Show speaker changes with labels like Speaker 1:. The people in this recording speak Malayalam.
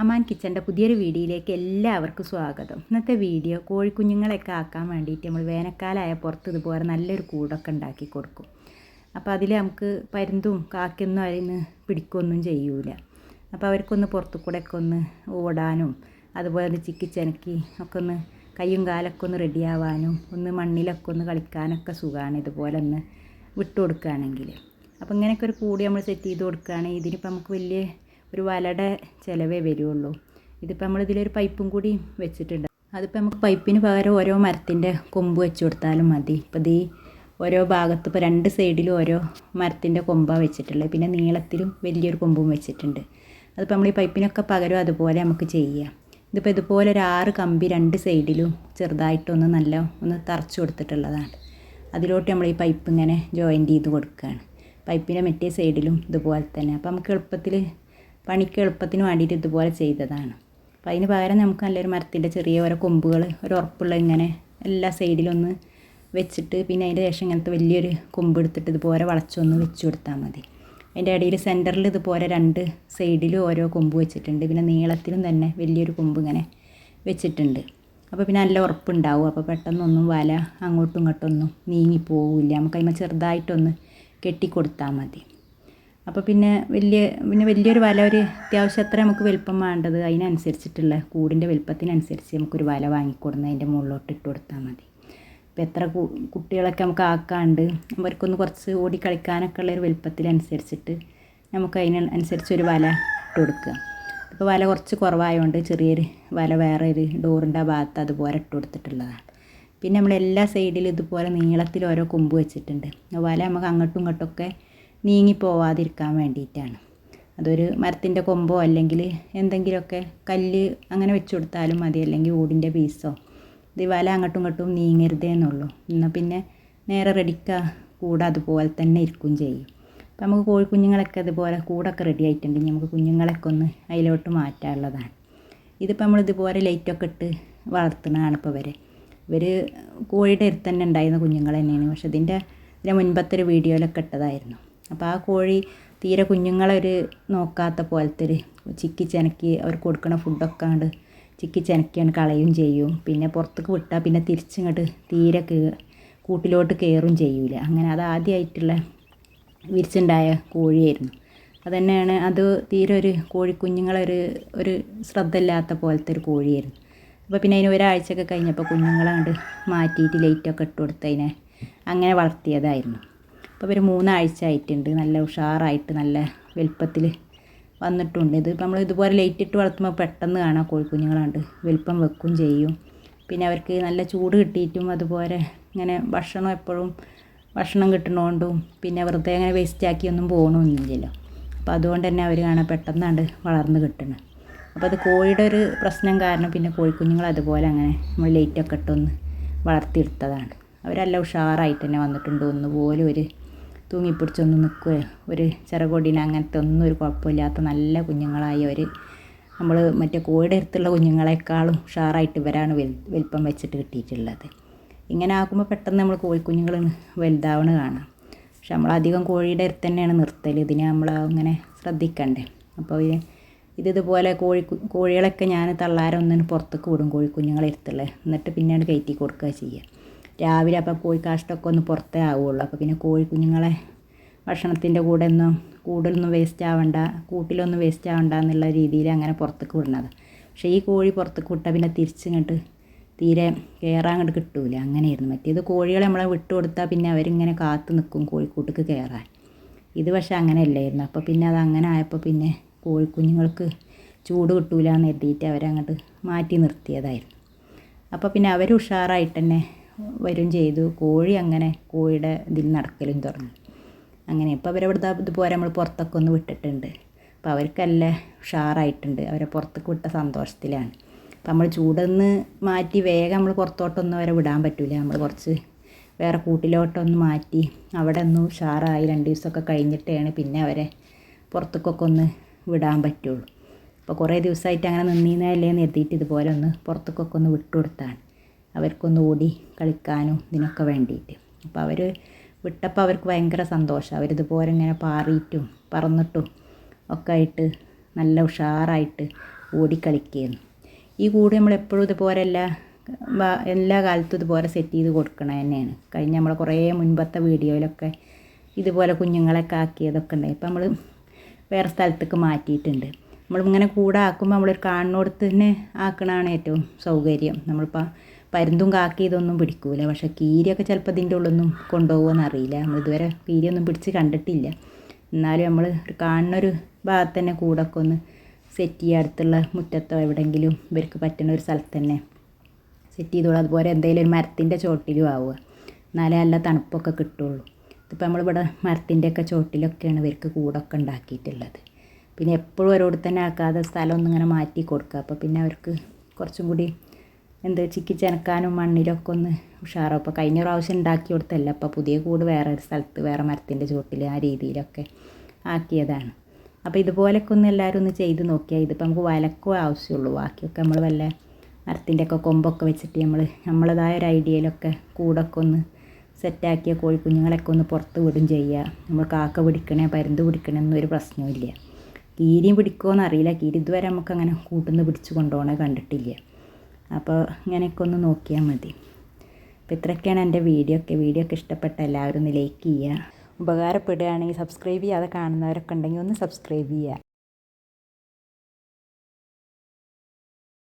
Speaker 1: അമാൻ കിച്ചന്റെ പുതിയൊരു വീഡിയോയിലേക്ക് എല്ലാവർക്കും സ്വാഗതം. ഇന്നത്തെ വീഡിയോ കോഴിക്കുഞ്ഞുങ്ങളെയൊക്കെ ആക്കാൻ വേണ്ടിയിട്ട് നമ്മൾ വേനൽക്കാലമായ പുറത്ത് ഇതുപോലെ നല്ലൊരു കൂടൊക്കെ ഉണ്ടാക്കി കൊടുക്കും. അപ്പോൾ അതിൽ നമുക്ക് പരുന്തും കാക്കൊന്നും അതിന് പിടിക്കൊന്നും ചെയ്യൂല. അപ്പോൾ അവർക്കൊന്ന് പുറത്തു ഒക്കെ ഒന്ന് ഓടാനും അതുപോലെ ഒന്ന് ചിക്കിച്ചനക്കി ഒക്കെ ഒന്ന് കയ്യും കാലൊക്കെ ഒന്ന് റെഡിയാവാനും ഒന്ന് മണ്ണിലൊക്കെ ഒന്ന് കളിക്കാനൊക്കെ സുഖമാണ് ഇതുപോലെ ഒന്ന് വിട്ടു കൊടുക്കുകയാണെങ്കിൽ. അപ്പോൾ ഇങ്ങനെയൊക്കെ ഒരു കൂടി നമ്മൾ സെറ്റ് ചെയ്ത് കൊടുക്കുകയാണെങ്കിൽ ഇതിനിപ്പോൾ നമുക്ക് വലിയ ഒരു വലയുടെ ചിലവേ വരുള്ളൂ. ഇതിപ്പോൾ നമ്മളിതിലൊരു പൈപ്പും കൂടി വെച്ചിട്ടുണ്ട്. അതിപ്പോൾ നമുക്ക് പൈപ്പിന് പകരം ഓരോ മരത്തിന്റെ കൊമ്പ് വെച്ച് കൊടുത്താലും മതി. ഇപ്പോൾ ഈ ഓരോ ഭാഗത്ത് ഇപ്പോൾ രണ്ട് സൈഡിലും ഓരോ മരത്തിന്റെ കൊമ്പാണ് വെച്ചിട്ടുള്ളത്. പിന്നെ നീളത്തിലും വലിയൊരു കൊമ്പും വെച്ചിട്ടുണ്ട്. അതിപ്പോൾ നമ്മൾ ഈ പൈപ്പിനൊക്കെ പകരം അതുപോലെ നമുക്ക് ചെയ്യാം. ഇതിപ്പോൾ ഇതുപോലെ ഒരു ആറ് കമ്പി രണ്ട് സൈഡിലും ചെറുതായിട്ടൊന്ന് നല്ല ഒന്ന് തറച്ച് കൊടുത്തിട്ടുള്ളതാണ്. അതിലോട്ട് നമ്മൾ ഈ പൈപ്പ് ഇങ്ങനെ ജോയിന്റ് ചെയ്ത് കൊടുക്കുകയാണ് പൈപ്പിന്റെ മറ്റേ സൈഡിലും ഇതുപോലെ തന്നെ. അപ്പോൾ നമുക്ക് എളുപ്പത്തിൽ പണിക്ക് എളുപ്പത്തിന് വേണ്ടിയിട്ട് ഇതുപോലെ ചെയ്തതാണ്. അപ്പോൾ അതിന് പകരം നമുക്ക് നല്ലൊരു മരത്തിന്റെ ചെറിയ ഓരോ കൊമ്പുകൾ ഒരു ഉറപ്പുള്ള ഇങ്ങനെ എല്ലാ സൈഡിലൊന്ന് വെച്ചിട്ട് പിന്നെ അതിന്റെ ശേഷം ഇങ്ങനത്തെ വലിയൊരു കൊമ്പ് എടുത്തിട്ട് ഇതുപോലെ വളച്ചൊന്ന് വെച്ച് കൊടുത്താൽ മതി. അതിന്റെ ഇടയിൽ സെന്ററിൽ ഇതുപോലെ രണ്ട് സൈഡിലും ഓരോ കൊമ്പ് വെച്ചിട്ടുണ്ട്. പിന്നെ നീളത്തിലും തന്നെ വലിയൊരു കൊമ്പ് ഇങ്ങനെ വെച്ചിട്ടുണ്ട്. അപ്പോൾ പിന്നെ നല്ല ഉറപ്പുണ്ടാവും. അപ്പോൾ പെട്ടെന്നൊന്നും വല അങ്ങോട്ടും ഇങ്ങോട്ടൊന്നും നീങ്ങി പോവില്ല. നമുക്ക് അതിന് ചെറുതായിട്ടൊന്ന് കെട്ടിക്കൊടുത്താൽ മതി. അപ്പോൾ പിന്നെ വലിയ പിന്നെ വലിയൊരു വല ഒരു അത്യാവശ്യം അത്ര നമുക്ക് വലിപ്പം വേണ്ടത് അതിനനുസരിച്ചിട്ടുള്ള കൂടിന്റെ വലിപ്പത്തിനനുസരിച്ച് നമുക്കൊരു വല വാങ്ങിക്കൊടുന്ന് അതിന്റെ മുകളിലോട്ട് ഇട്ട് കൊടുത്താൽ മതി. ഇപ്പോൾ എത്ര കുട്ടികളൊക്കെ നമുക്ക് ആക്കാണ്ട് അവർക്കൊന്ന് കുറച്ച് ഓടി കളിക്കാനൊക്കെ ഉള്ള ഒരു വലിപ്പത്തിനനുസരിച്ചിട്ട് നമുക്ക് അതിന് അനുസരിച്ച് ഒരു വല ഇട്ട് കൊടുക്കുക. ഇപ്പോൾ വല കുറച്ച് കുറവായതുകൊണ്ട് ചെറിയൊരു വല വേറെ ഒരു ഡോറിന്റെ ഭാഗത്ത് അതുപോലെ ഇട്ട് കൊടുത്തിട്ടുള്ളതാണ്. പിന്നെ നമ്മൾ എല്ലാ സൈഡിലും ഇതുപോലെ നീളത്തിൽ ഓരോ കൊമ്പ് വെച്ചിട്ടുണ്ട്. വല നമുക്ക് അങ്ങോട്ടും ഇങ്ങോട്ടൊക്കെ നീങ്ങി പോവാതിരിക്കാൻ വേണ്ടിയിട്ടാണ്. അതൊരു മരത്തിന്റെ കൊമ്പോ അല്ലെങ്കിൽ എന്തെങ്കിലുമൊക്കെ കല്ല് അങ്ങനെ വെച്ച് കൊടുത്താലും മതി. അല്ലെങ്കിൽ ഓടിന്റെ പീസോ. ഇത് വല അങ്ങോട്ടും ഇങ്ങോട്ടും നീങ്ങരുതേ എന്നുള്ളൂ. എന്നാൽ പിന്നെ നേരെ റെഡിക്ക കൂടെ അതുപോലെ തന്നെ ഇരിക്കും ചെയ്യും. അപ്പം നമുക്ക് കോഴിക്കുഞ്ഞുങ്ങളൊക്കെ അതുപോലെ കൂടൊക്കെ റെഡി ആയിട്ടുണ്ടെങ്കിൽ നമുക്ക് കുഞ്ഞുങ്ങളൊക്കെ ഒന്ന് അതിലോട്ട് മാറ്റാനുള്ളതാണ്. ഇതിപ്പോൾ നമ്മൾ ഇതുപോലെ ലൈറ്റൊക്കെ ഇട്ട് വളർത്തുന്നതാണ് ഇപ്പോൾ വരെ ഇവർ കോഴിയുടെ അടുത്ത് തന്നെ ഉണ്ടായിരുന്ന കുഞ്ഞുങ്ങൾ തന്നെയാണ്. പക്ഷെ ഇതിന്റെ ഇതിന്റെ മുൻപത്തെ ഒരു വീഡിയോയിലൊക്കെ ഇട്ടതായിരുന്നു. അപ്പോൾ ആ കോഴി തീരെ കുഞ്ഞുങ്ങളൊരു നോക്കാത്ത പോലത്തെ ഒരു ചിക്കി ചെനക്കി അവർ കൊടുക്കുന്ന ഫുഡൊക്കെ ഉണ്ട് ചിക്കി ചെനക്കിയാണ് കളയും ചെയ്യും. പിന്നെ പുറത്തേക്ക് വിട്ടാൽ പിന്നെ തിരിച്ചിങ്ങോട്ട് തീരെ കേ കൂട്ടിലോട്ട് കയറും ചെയ്യൂല. അങ്ങനെ അത് ആദ്യമായിട്ടുള്ള വിരിച്ചുണ്ടായ കോഴിയായിരുന്നു. അതുതന്നെയാണ് അത് തീരെ ഒരു കോഴിക്കുഞ്ഞുങ്ങളൊരു ഒരു ശ്രദ്ധ ഇല്ലാത്ത പോലത്തെ ഒരു കോഴിയായിരുന്നു. അപ്പോൾ പിന്നെ അതിന് ഒരാഴ്ചയൊക്കെ കഴിഞ്ഞപ്പോൾ കുഞ്ഞുങ്ങളെ കണ്ട് മാറ്റിയിട്ട് ലൈറ്റൊക്കെ ഇട്ട് കൊടുത്ത് അതിനെ അങ്ങനെ വളർത്തിയതായിരുന്നു. അപ്പോൾ ഒരു മൂന്നാഴ്ച ആയിട്ടുണ്ട് നല്ല ഉഷാറായിട്ട് നല്ല വലുപ്പത്തിൽ വന്നിട്ടുണ്ട്. ഇത് നമ്മൾ ഇതുപോലെ ലൈറ്റ് ഇട്ട് വളർത്തുമ്പോൾ പെട്ടെന്ന് കാണാം കോഴിക്കുഞ്ഞുങ്ങളുണ്ട്. വലുപ്പം വെക്കും ചെയ്യും. പിന്നെ അവർക്ക് നല്ല ചൂട് കിട്ടിയിട്ടും അതുപോലെ ഇങ്ങനെ ഭക്ഷണം എപ്പോഴും ഭക്ഷണം കിട്ടണോണ്ടും പിന്നെ വെറുതെ അങ്ങനെ വേസ്റ്റാക്കിയൊന്നും പോകണമൊന്നുമില്ലല്ലോ അപ്പോൾ അതുകൊണ്ട് തന്നെ അവർ കാണാൻ പെട്ടെന്നാണ്ട് വളർന്ന് കിട്ടുന്നത് അപ്പോൾ അത് കോഴിയുടെ ഒരു പ്രശ്നം കാരണം പിന്നെ കോഴിക്കുഞ്ഞുങ്ങൾ അതുപോലെ അങ്ങനെ നമ്മൾ ലൈറ്റൊക്കെ ഇട്ടൊന്ന് വളർത്തിയെടുത്തതാണ്. അവരെല്ലാം ഉഷാറായിട്ട് തന്നെ വന്നിട്ടുണ്ട്. ഒന്നുപോലും ഒരു തൂങ്ങിപ്പിടിച്ചൊന്നും നിൽക്കുകയോ ഒരു ചിറകൊടിന് അങ്ങനത്തെ ഒന്നും ഒരു കുഴപ്പമില്ലാത്ത നല്ല കുഞ്ഞുങ്ങളായി അവർ നമ്മൾ മറ്റേ കോഴിയുടെ അടുത്തുള്ള കുഞ്ഞുങ്ങളെക്കാളും ഉഷാറായിട്ട് ഇവരാണ് വെൽ വലിപ്പം വെച്ചിട്ട് കിട്ടിയിട്ടുള്ളത്. ഇങ്ങനെ ആക്കുമ്പോൾ പെട്ടെന്ന് നമ്മൾ കോഴിക്കുഞ്ഞുങ്ങൾ വലുതാവണ കാണാം. പക്ഷെ നമ്മൾ അധികം കോഴിയുടെ അടുത്ത് തന്നെയാണ് നിർത്തൽ ഇതിനെ നമ്മൾ അങ്ങനെ ശ്രദ്ധിക്കണ്ടേ. അപ്പോൾ ഇത് ഇതുപോലെ കോഴി കോഴികളൊക്കെ ഞാൻ തള്ളാരൊന്നിന് പുറത്തേക്ക് വിടും കോഴിക്കുഞ്ഞുങ്ങളെ അടുത്തുള്ളത് എന്നിട്ട് പിന്നീട് കയറ്റി കൊടുക്കുക ചെയ്യുക രാവിലെ അപ്പോൾ കോഴി കാഷ്ടമൊക്കെ ഒന്ന് പുറത്തേ ആവുള്ളൂ. അപ്പോൾ പിന്നെ കോഴി കുഞ്ഞുങ്ങളെ ഭക്ഷണത്തിന്റെ കൂടെ ഒന്നും കൂടുതലൊന്നും വേസ്റ്റ് ആവണ്ട കൂട്ടിലൊന്നും വേസ്റ്റ് ആവണ്ട എന്നുള്ള രീതിയിൽ അങ്ങനെ പുറത്തേക്ക് വിടുന്നത്. പക്ഷേ ഈ കോഴി പുറത്തേക്ക് വിട്ടാൽ പിന്നെ തിരിച്ചിങ്ങോട്ട് തീരെ കയറാൻ അങ്ങോട്ട് കിട്ടൂല. അങ്ങനെയായിരുന്നു. മറ്റേത് കോഴികളെ നമ്മളെ വിട്ടു കൊടുത്താൽ പിന്നെ അവരിങ്ങനെ കാത്തു നിൽക്കും കോഴിക്കൂട്ടിക്ക് കയറാൻ ഇത് പക്ഷേ അങ്ങനെയല്ലായിരുന്നു. അപ്പോൾ പിന്നെ അത് അങ്ങനെ ആയപ്പോൾ പിന്നെ കോഴിക്കുഞ്ഞുങ്ങൾക്ക് ചൂട് കിട്ടൂല എന്ന് എഴുതിയിട്ട് അവരങ്ങോട്ട് മാറ്റി നിർത്തിയതായിരുന്നു. അപ്പോൾ പിന്നെ അവർ ഉഷാറായിട്ട് തന്നെ വരും ചെയ്തു. കോഴി അങ്ങനെ കോഴിയുടെ ഇതിൽ നടക്കലും തുടങ്ങി. അങ്ങനെ ഇപ്പോൾ അവരവിടുത്തെ ഇതുപോലെ നമ്മൾ പുറത്തൊക്കെ ഒന്ന് വിട്ടിട്ടുണ്ട്. അപ്പോൾ അവർക്കല്ല ഉഷാറായിട്ടുണ്ട്. അവരെ പുറത്തേക്ക് വിട്ട സന്തോഷത്തിലാണ്. അപ്പോൾ നമ്മൾ ചൂടൊന്ന് മാറ്റി വേഗം നമ്മൾ പുറത്തോട്ടൊന്നും അവരെ വിടാൻ പറ്റില്ല നമ്മൾ കുറച്ച് വേറെ കൂട്ടിലോട്ടൊന്ന് മാറ്റി അവിടെ ഒന്ന് ഉഷാറായി രണ്ട് ദിവസമൊക്കെ കഴിഞ്ഞിട്ടാണ് പിന്നെ അവരെ പുറത്തേക്കൊക്കെ ഒന്ന് വിടാൻ പറ്റുള്ളൂ. അപ്പോൾ കുറേ ദിവസമായിട്ട് അങ്ങനെ നിന്നീന്നല്ലേ എന്ന് എത്തിയിട്ട് ഇതുപോലെ ഒന്ന് പുറത്തേക്കൊക്കെ ഒന്ന് വിട്ടുകൊടുത്താണ്. അവർക്കൊന്ന് ഓടി കളിക്കാനും ഇതിനൊക്കെ വേണ്ടിയിട്ട്. അപ്പോൾ അവർ വിട്ടപ്പോൾ അവർക്ക് ഭയങ്കര സന്തോഷം. അവരിതുപോലെ ഇങ്ങനെ പാറിയിട്ടും പറന്നിട്ടും ഒക്കെ ആയിട്ട് നല്ല ഉഷാറായിട്ട് ഓടിക്കളിക്കുകയായിരുന്നു ഈ കൂട് നമ്മൾ എപ്പോഴും ഇതുപോലെ എല്ലാ എല്ലാ കാലത്തും ഇതുപോലെ സെറ്റ് ചെയ്ത് കൊടുക്കണ തന്നെയാണ്. കഴിഞ്ഞ നമ്മളെ കുറേ മുൻപത്തെ വീഡിയോയിലൊക്കെ ഇതുപോലെ കുഞ്ഞുങ്ങളൊക്കെ ആക്കിയതൊക്കെ ഉണ്ടായി ഇപ്പം നമ്മൾ വേറെ സ്ഥലത്തേക്ക് മാറ്റിയിട്ടുണ്ട്. നമ്മളിങ്ങനെ കൂടെ ആക്കുമ്പോൾ നമ്മളൊരു കാണുന്നിടത്ത് തന്നെ ആക്കണതാണ് ഏറ്റവും സൗകര്യം. നമ്മളിപ്പോൾ പരുന്തും കാക്കി ഇതൊന്നും പിടിക്കൂല. പക്ഷേ കീരിയൊക്കെ ചിലപ്പോൾ ഇതിന്റെ ഉള്ളൊന്നും കൊണ്ടുപോകുമെന്ന് അറിയില്ല. നമ്മൾ ഇതുവരെ കീരിയൊന്നും പിടിച്ച് കണ്ടിട്ടില്ല. എന്നാലും നമ്മൾ കാണുന്നൊരു ഭാഗത്ത് തന്നെ കൂടൊക്കെ ഒന്ന് സെറ്റ് ചെയ്യുക അടുത്തുള്ള മുറ്റത്തോ എവിടെയെങ്കിലും ഇവർക്ക് പറ്റുന്ന ഒരു സ്ഥലത്ത് തന്നെ സെറ്റ് ചെയ്തോളൂ. അതുപോലെ എന്തെങ്കിലും ഒരു മരത്തിന്റെ ചോട്ടിലും ആവുക. എന്നാലേ നല്ല തണുപ്പൊക്കെ കിട്ടുള്ളൂ. ഇതിപ്പോൾ നമ്മളിവിടെ മരത്തിന്റെയൊക്കെ ചോട്ടിലൊക്കെയാണ് ഇവർക്ക് കൂടൊക്കെ ഉണ്ടാക്കിയിട്ടുള്ളത്. പിന്നെ എപ്പോഴും അവരോട് തന്നെ ആക്കാതെ സ്ഥലം ഒന്നും ഇങ്ങനെ മാറ്റി കൊടുക്കുക. അപ്പോൾ പിന്നെ അവർക്ക് കുറച്ചും കൂടി എന്ത് ചിക്കി ചെനക്കാനും മണ്ണിലൊക്കെ ഒന്ന് ഉഷാറാവും. അപ്പോൾ കഴിഞ്ഞ പ്രാവശ്യം ഉണ്ടാക്കി കൊടുത്തല്ല അപ്പോൾ പുതിയ കൂട് വേറെ ഒരു സ്ഥലത്ത് വേറെ മരത്തിന്റെ ചുവട്ടിൽ ആ രീതിയിലൊക്കെ ആക്കിയതാണ്. അപ്പോൾ ഇതുപോലൊക്കെ ഒന്ന് എല്ലാവരും ഒന്ന് ചെയ്ത് നോക്കിയാൽ ഇതിപ്പോൾ നമുക്ക് വലക്കോ ആവശ്യമുള്ളൂ. ബാക്കിയൊക്കെ നമ്മൾ വല്ല മരത്തിന്റെ ഒക്കെ കൊമ്പൊക്കെ വെച്ചിട്ട് നമ്മൾ നമ്മളതായ ഒരു ഐഡിയയിലൊക്കെ കൂടൊക്കെ ഒന്ന് സെറ്റാക്കിയ കോഴിക്കുഞ്ഞുങ്ങളൊക്കെ ഒന്ന് പുറത്ത് വിടും ചെയ്യുക. നമ്മൾ കാക്ക പിടിക്കണേ പരുന്ത് പിടിക്കണേ എന്നൊരു പ്രശ്നമില്ല കീരിയും പിടിക്കുമോയെന്ന് അറിയില്ല. കീരി ഇതുവരെ നമുക്ക് അങ്ങനെ കൂട്ടുന്ന പിടിച്ച് കൊണ്ടുപോകണേ കണ്ടിട്ടില്ല. അപ്പോൾ ഇങ്ങനെയൊക്കെ ഒന്ന് നോക്കിയാൽ മതി. അപ്പോൾ ഇത്രയൊക്കെയാണ് എന്റെ വീഡിയോ ഒക്കെ. വീഡിയോ ഒക്കെ ഇഷ്ടപ്പെട്ട എല്ലാവരും ഒന്ന് ലൈക്ക് ചെയ്യുക. ഉപകാരപ്പെടുകയാണെങ്കിൽ സബ്സ്ക്രൈബ് ചെയ്യാതെ കാണുന്നവരൊക്കെ ഉണ്ടെങ്കിൽ ഒന്ന് സബ്സ്ക്രൈബ് ചെയ്യുക.